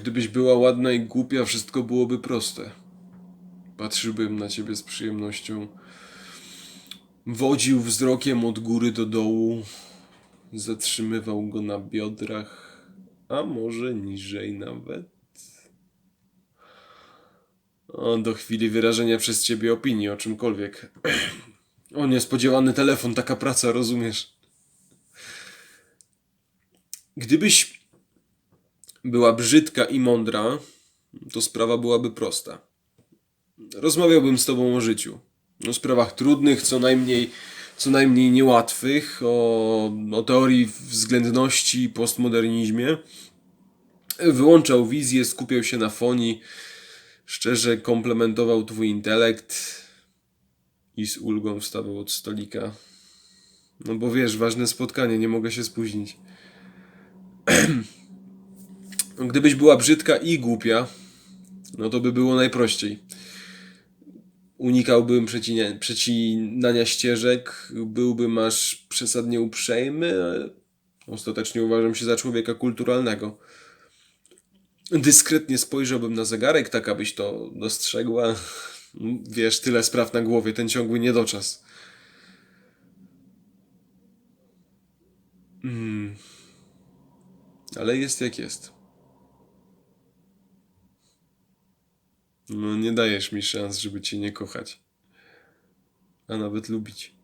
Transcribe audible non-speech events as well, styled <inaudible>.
gdybyś była ładna i głupia, wszystko byłoby proste. Patrzyłbym na ciebie z przyjemnością. Wodził wzrokiem od góry do dołu. Zatrzymywał go na biodrach, a może niżej nawet. O, do chwili wyrażenia przez ciebie opinii o czymkolwiek. <clears throat> O, niespodziewany telefon, taka praca, rozumiesz? Gdybyś była brzydka i mądra, to sprawa byłaby prosta. Rozmawiałbym z tobą o życiu. O sprawach trudnych, co najmniej, co najmniej niełatwych, o, o teorii względności i postmodernizmie. Wyłączał wizję, skupiał się na fonii, szczerze komplementował twój intelekt i z ulgą wstawał od stolika. No bo wiesz, ważne spotkanie, nie mogę się spóźnić. <clears throat> Gdybyś była brzydka i głupia, no to by było najprościej. Unikałbym przecinania ścieżek, byłbym aż przesadnie uprzejmy, ale ostatecznie uważam się za człowieka kulturalnego. Dyskretnie spojrzałbym na zegarek, tak abyś to dostrzegła. Wiesz, tyle spraw na głowie, ten ciągły niedoczas. Mm. Ale jest jak jest. No, nie dajesz mi szans, żeby cię nie kochać. A nawet lubić.